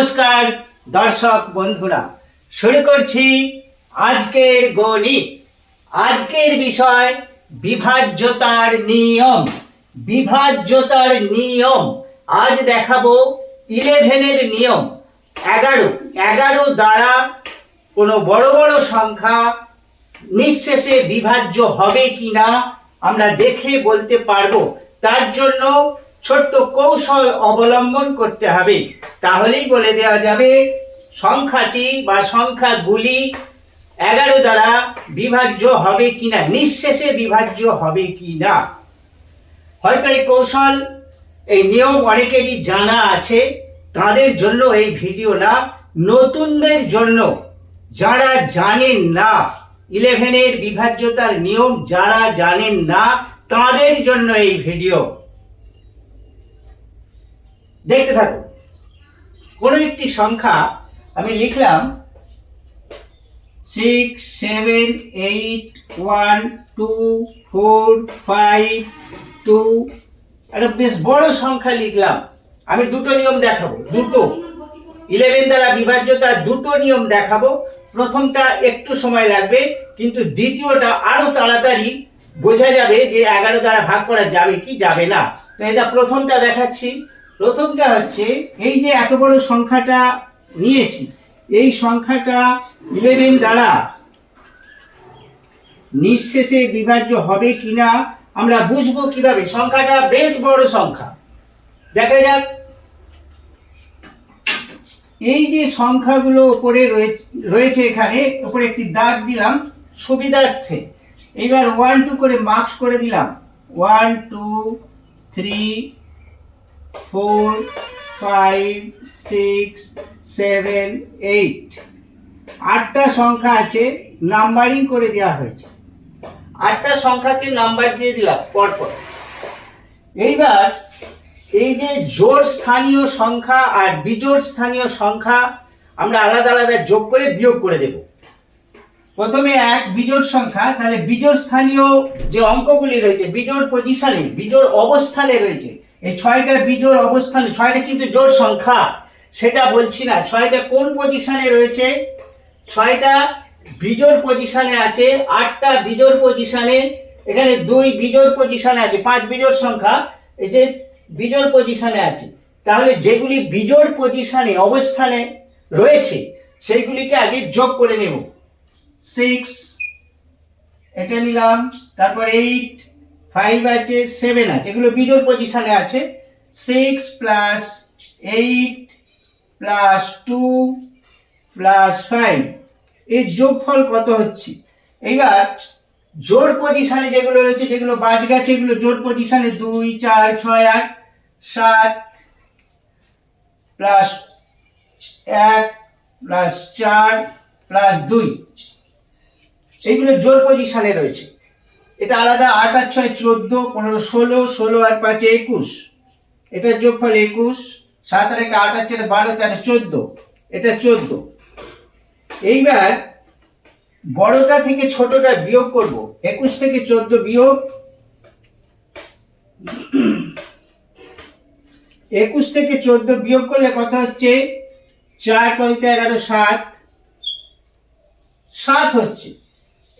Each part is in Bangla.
নমস্কার, দর্শক বন্ধুরা। শুরু করছি আজকের গণিত। আজকের বিষয় বিভাজ্যতার নিয়ম। বিভাজ্যতার নিয়ম। আজ দেখাবো ইলেভেনের নিয়ম। এগারো। এগারো দ্বারা কোনো বড় বড় সংখ্যা নিঃশেষে বিভাজ্য হবে কিনা আমরা দেখে বলতে পারব। তার জন্য ছোট্ট কৌশল অবলম্বন করতে হবে। তাহলেই বলে দেওয়া যাবে, সংখ্যাটি বা সংখ্যাগুলি এগারো দ্বারা বিভাজ্য হবে কিনা, নিঃশেষে বিভাজ্য হবে কি না হয়তো এই কৌশল, এই নিয়ম অনেকেরই জানা আছে। তাদের জন্য এই ভিডিও না নতুনদের জন্য। যারা জানেন না ইলেভেনের বিভাজ্যতার নিয়ম যারা জানেন না, তাদের জন্য এই ভিডিও। দেখতে থাকুন কোনো একটি সংখ্যা আমি লিখলাম six seven eight one two four five two একটা বেশ বড় সংখ্যা লিখলাম। আমি দুটো নিয়ম দেখাবো। দুটো। ইলেভেন দ্বারা বিভাজ্যতার দুটো নিয়ম দেখাবো। প্রথমটা একটু সময় লাগবে, কিন্তু দ্বিতীয়টা আরও তাড়াতাড়ি বোঝা যাবে যে এগারো দ্বারা ভাগ করা যাবে কি যাবে না। তো এটা প্রথমটা দেখাচ্ছি। প্রথমটা হচ্ছে এই যে এত বড় সংখ্যাটা নিয়েছি, এই সংখ্যাটা ইলেভেন দ্বারা নিঃশেষে বিভাজ্য হবে কিনা আমরা বুঝব কীভাবে? সংখ্যাটা বেশ বড় সংখ্যা। দেখা যাক। এই যে সংখ্যাগুলো উপরে রয়েছে এখানে, উপরে একটি দাগ দিলাম সুবিধার্থে। এবার ওয়ান টু করে মার্কস করে দিলাম। One two three four five six seven eight আটটা সংখ্যা আছে নাম্বারিং করে দেওয়া হয়েছে। আটটা সংখ্যাকে নাম্বার দিয়ে দিলাম, পরপর। এইবার এই যে জোড় স্থানীয় সংখ্যা আর বিজোড় স্থানীয় সংখ্যা, আমরা আলাদা আলাদা যোগ করে বিয়োগ করে দেব। প্রথমে এক বিজোড় সংখ্যা, তাহলে বিজোড় স্থানীয় যে অঙ্কগুলি রয়েছে, বিজোড় পজিশনে বিজোড় অবস্থানে রয়েছে এই ছয়টা বিজোর অবস্থানে, ছয়টা কিন্তু জোর সংখ্যা, সেটা বলছি না। ছয়টা কোন পজিশনে রয়েছে? ছয়টা বিজোর পজিশনে আছে, আটটা বিজোর পজিশনে এখানে দুই বিজোড় পজিশনে আছে, পাঁচ বিজোর সংখ্যা, এই যে বিজোর পজিশনে আছে। তাহলে যেগুলি বিজোড় পজিশনে অবস্থানে রয়েছে, সেইগুলিকে আগে যোগ করে নেব। সিক্স এটা নিলাম, তারপর এইট ফাইভ আছে সেভেন আছে, এগুলো বিজোড় পজিশনে আছে six plus eight plus two plus five এই যোগফল কত হচ্ছে? এইবার জোড় পজিশনে যেগুলো রয়েছে, যেগুলো বাজ গেছে, এগুলো জোড় পজিশনে দুই, চার, ছয়, আট, সাত প্লাস এক প্লাস চার প্লাস দুই, এইগুলো জোড় পজিশনে রয়েছে। এটা আলাদা আট আর ছয় চোদ্দ, পনেরো ষোলো ষোলো আর পাঁচে একুশ। এটার যোগফল একুশ, সাত আর একে আট আর চারে বারো তেরো চোদ্দ। এটা চোদ্দ। এইবার বড়টা থেকে ছোটটা বিয়োগ করব। একুশ থেকে চোদ্দ বিয়োগ। একুশ থেকে চোদ্দ বিয়োগ করলে কত হচ্ছে? চার কবিতা এগারো সাত। সাত হচ্ছে।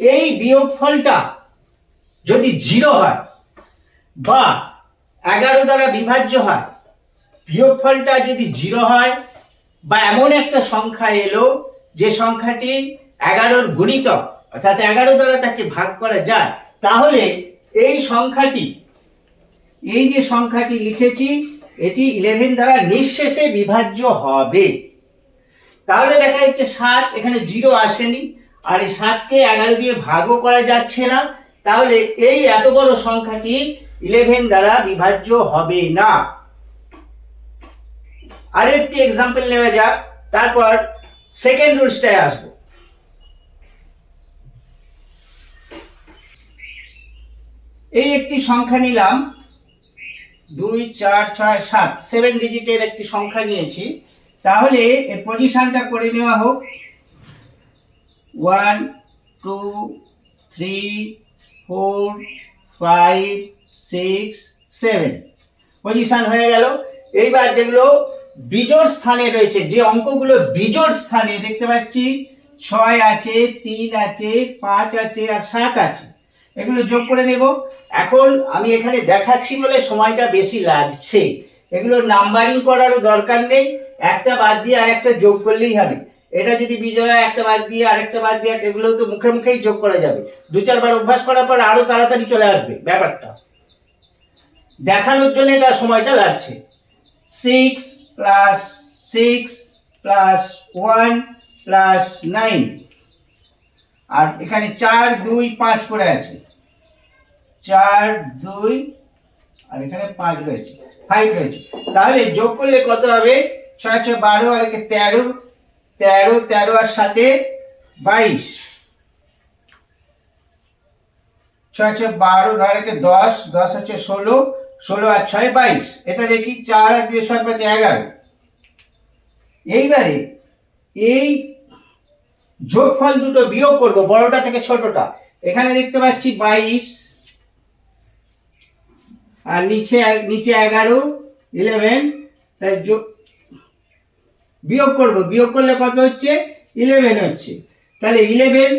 এই বিয়োগ ফলটা যদি জিরো হয় বা এগারো দ্বারা বিভাজ্য হয়, বিয়োগ ফলটা যদি জিরো হয় বা এমন একটা সংখ্যা এলো যে সংখ্যাটি এগারোর গুণিতক, অর্থাৎ এগারো দ্বারা তাকে ভাগ করা যায়, তাহলে এই সংখ্যাটি, এই যে সংখ্যাটি লিখেছি, এটি ইলেভেন দ্বারা নিঃশেষে বিভাজ্য হবে। তাহলে দেখা যাচ্ছে সাত, এখানে জিরো আসেনি, আর এই সাতকে এগারো দিয়ে ভাগও করা যাচ্ছে না তাহলে এই এত বড় সংখ্যাটি ইলেভেন দ্বারা বিভাজ্য হবে না। আরেকটি এক্সাম্পল নেওয়া যাক, তারপর সেকেন্ড রুলসটায় আসব। এই একটি সংখ্যা নিলাম, দুই, চার, ছয়, সাত সেভেন ডিজিটের একটি সংখ্যা নিয়েছি। তাহলে এর পজিশনটা করে নেওয়া হোক। One two three four five six seven position হয়ে গেল? এইবার যেগুলো বিজোর স্থানে রয়েছে, যে অঙ্কগুলো বিজোড় স্থানে দেখতে পাচ্ছি, ছয় আছে, তিন আছে, পাঁচ আছে, আর সাত আছে। এগুলো যোগ করে নেব। এখন আমি এখানে দেখাচ্ছি বলে সময়টা বেশি লাগছে। এগুলো নাম্বারিং করারও দরকার নেই। একটা বাদ দিয়ে আর একটা যোগ করলেই হবে। এটা যদি বিজয় একটা বাদ দিয়ে আরেকটা বাদ দিয়ে এগুলো তো মুখে মুখেই যোগ করা যাবে। দু চারবার অভ্যাস করার পর আরও তাড়াতাড়ি চলে আসবে ব্যাপারটা। দেখানোর জন্য এটা সময়টা লাগছে। Six plus six plus one plus nine আর এখানে চার, দুই, পাঁচ করে আছে। চার, দুই, আর এখানে পাঁচ রয়েছে। ফাইভ রয়েছে। তাহলে যোগ করলে কত হবে? ছয় ছয়, বারো, আর একে তেরো। তেরো তেরো আর সাথে বাইশ। ছয় ছয়, বারো, নয়, একে দশ দশ হচ্ছে ষোলো ষোলো আর ছয়, বাইশ। এটা দেখি চার আর দুই সাত পাঁচ এগারো। এইবারে এই যোগফল দুটো বিয়োগ করব, বড়টা থেকে ছোটটা। এখানে দেখতে পাচ্ছি বাইশ আর নিচে নিচে এগারো ইলেভেন তাই যোগ বিয়োগ করব। বিয়োগ করলে কত হচ্ছে? ইলেভেন হচ্ছে। তাহলে ইলেভেন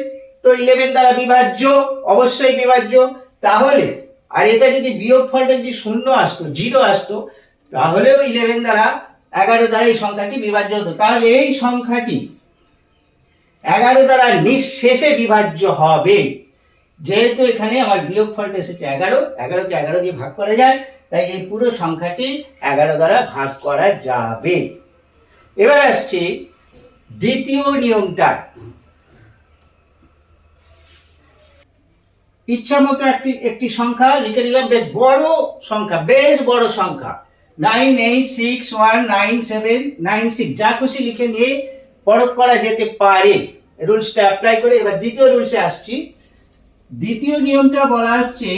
তো ইলেভেন দ্বারা বিভাজ্য, অবশ্যই বিভাজ্য। তাহলে, আর এটা যদি বিয়োগ ফলটা যদি শূন্য আসতো জিরো আসতো, তাহলেও ইলেভেন দ্বারা এগারো দ্বারা এই সংখ্যাটি বিভাজ্য হতো। তাহলে এই সংখ্যাটি এগারো দ্বারা নিঃশেষে বিভাজ্য হবে। যেহেতু এখানে আমার বিয়োগ ফলটা এসেছে এগারো, এগারোকে এগারো দিয়ে ভাগ করা যায়, তাই এই পুরো সংখ্যাটি এগারো দ্বারা ভাগ করা যাবে। এবার আসছে দ্বিতীয় নিয়মটা। ইচ্ছা মতো একটি একটি সংখ্যা লিখে নিলাম, বেশ বড় সংখ্যা, বেশ বড় সংখ্যা। Nine eight six one nine seven nine six যা খুশি লিখে নিয়ে পরখ করা যেতে পারে। রুলসটা অ্যাপ্লাই করে এবার দ্বিতীয় রুলসে আসছি। দ্বিতীয় নিয়মটা বলা হচ্ছে,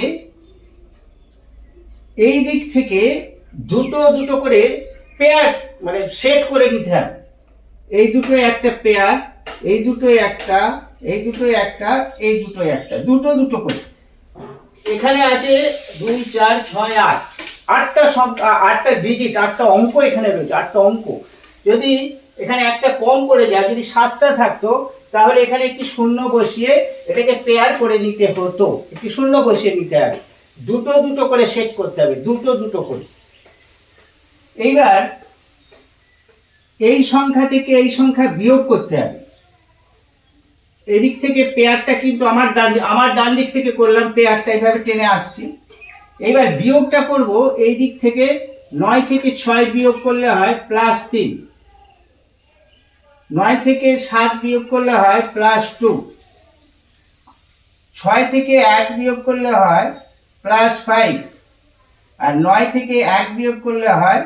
এই দিক থেকে দুটো দুটো করে পেয়ার মানে সেট করে নিতে হবে। এই দুটো একটা পেয়ার এই দুটো একটা, এই দুটো একটা, এই দুটো একটা, দুটো দুটো করে। এখানে আছে দুই, চার, ছয়, আট। আটটা সংখ্যা আটটা ডিজিট আটটা অঙ্ক এখানে রয়েছে, আটটা অঙ্ক। যদি এখানে একটা কম করে যায় যদি সাতটা থাকতো, তাহলে এখানে একটি শূন্য বসিয়ে এটাকে পেয়ার করে নিতে হতো। একটি শূন্য বসিয়ে নিতে হবে। দুটো দুটো করে সেট করতে হবে, দুটো দুটো করে। এইবার এই সংখ্যা থেকে এই সংখ্যা বিয়োগ করতে হবে। এদিক থেকে পেয়ারটা কিন্তু আমার ডান আমার ডান দিক থেকে করলাম পেয়ারটা এইভাবে টেনে আসছি। এবার বিয়োগটা করব, এই দিক থেকে নয় থেকে ছয় বিয়োগ করলে হয় প্লাস তিন। নয় থেকে সাত বিয়োগ করলে হয় প্লাস টু ছয় থেকে এক বিয়োগ করলে হয় প্লাস ফাইভ আর নয় থেকে এক বিয়োগ করলে হয়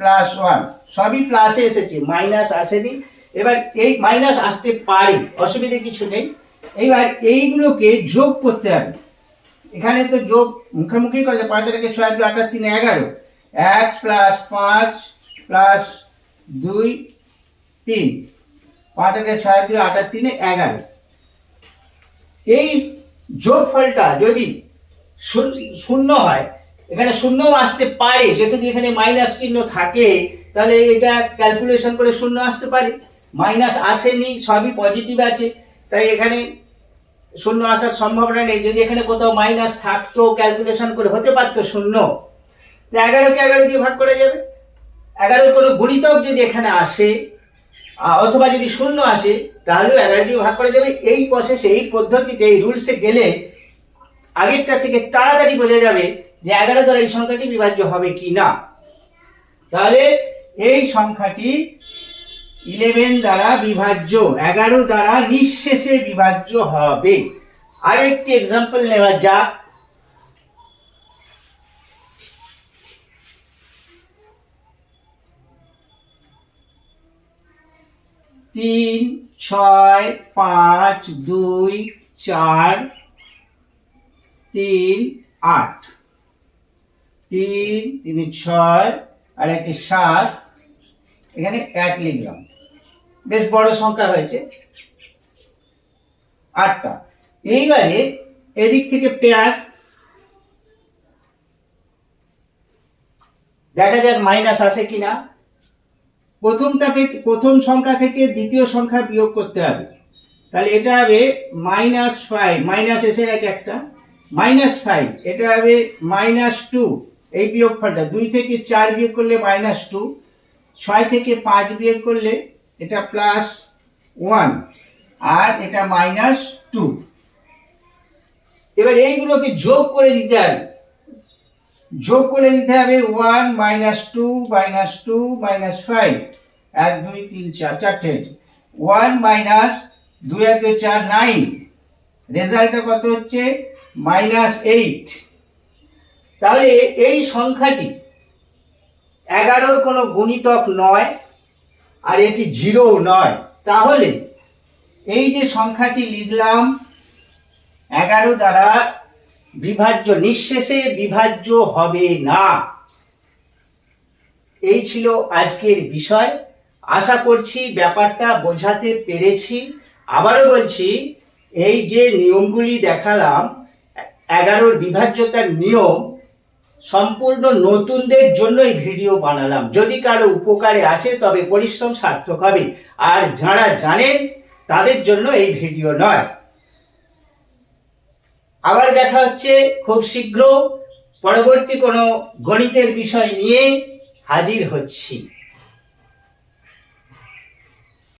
প্লাস ওয়ান সবই প্লাসে এসেছে মাইনাস আসেনি। এবার এই মাইনাস আসতে পারে, অসুবিধে কিছু নেই। এইবার এইগুলোকে যোগ করতে হবে। এখানে তো যোগ মুখোমুখি করেছে পাঁচ থেকে ছয় দু আঠাশ তিন, এগারো। এক প্লাস পাঁচ প্লাস দুই, তিন। পাঁচ থেকে ছয় দুই আঠাশ তিনে, এগারো। এই যোগফলটা যদি শূন্য হয় এখানে শূন্যও আসতে পারে। যেহেতু এখানে মাইনাস চিহ্ন থাকে, তাহলে এটা ক্যালকুলেশন করে শূন্য আসতে পারে। মাইনাস আসেনি, সবই পজিটিভ আছে। তাই এখানে শূন্য আসার সম্ভাবনা নেই। যদি এখানে কোথাও মাইনাস থাকতো ক্যালকুলেশন করে হতে পারতো শূন্য। তো এগারোকে এগারো দিয়ে ভাগ করে যাবে। এগারো কোনো গুণিতক যদি এখানে আসে অথবা যদি শূন্য আসে, তাহলেও এগারো দিয়ে ভাগ করে যাবে। এই প্রসেসে এই পদ্ধতিতে এই রুলসে গেলে আগেরটা থেকে তাড়াতাড়ি বোঝা যাবে যে এগারো দ্বারা এই সংখ্যাটি বিভাজ্য হবে কি না? তাহলে এই সংখ্যাটি ইলেভেন দ্বারা বিভাজ্য, এগারো দ্বারা নিঃশেষে বিভাজ্য হবে। আরেকটি এক্সাম্পল নেওয়া যাক। তিন, ছয়, পাঁচ, দুই, চার, তিন, আট। তিন, তিনে, ছয়, আর একে সাত। এখানে এক লিখলাম। বেশ বড় সংখ্যা হয়েছে। আটটা। এইবারে এদিক থেকে পেয়ার দেখা যাক মাইনাস আসে কিনা। প্রথমটা থেকে, প্রথম সংখ্যা থেকে দ্বিতীয় সংখ্যা বিয়োগ করতে হবে। তাহলে এটা হবে মাইনাস ফাইভ মাইনাস এসে গেছে একটা। মাইনাস ফাইভ এটা হবে মাইনাস টু এই বিয়োগ ফলটা দুই থেকে চার বিয়োগ করলে মাইনাস টু ছয় থেকে পাঁচ বিয়োগ করলে এটা প্লাস ওয়ান আর এটা মাইনাস টু এবার এইগুলোকে যোগ করে দিতে হবে। যোগ করে দিতে হবে one minus two minus two minus five এক, দুই, তিন, চার চারটে ওয়ান মাইনাস দুই, এক, দুই, চার নাইন রেজাল্টটা কত হচ্ছে? মাইনাস এইট তাহলে এই সংখ্যাটি এগারোর কোনো গুণিতক নয় আর এটি জিরো নয়। তাহলে এই যে সংখ্যাটি লিখলাম, এগারো দ্বারা বিভাজ্য নিঃশেষে বিভাজ্য হবে না। এই ছিল আজকের বিষয়। আশা করছি ব্যাপারটা বোঝাতে পেরেছি। আবারও বলছি, এই যে নিয়মগুলি দেখালাম, এগারোর বিভাজ্যতার নিয়ম সম্পূর্ণ নতুনদের জন্যই ভিডিও বানালাম। যদি কারও উপকারে আসে, তবে পরিশ্রম সার্থক হবে। আর যারা জানেন, তাদের জন্য এই ভিডিও নয়। আবার দেখা হচ্ছে খুব শীঘ্র। পরবর্তী কোনো গণিতের বিষয় নিয়ে হাজির হচ্ছি।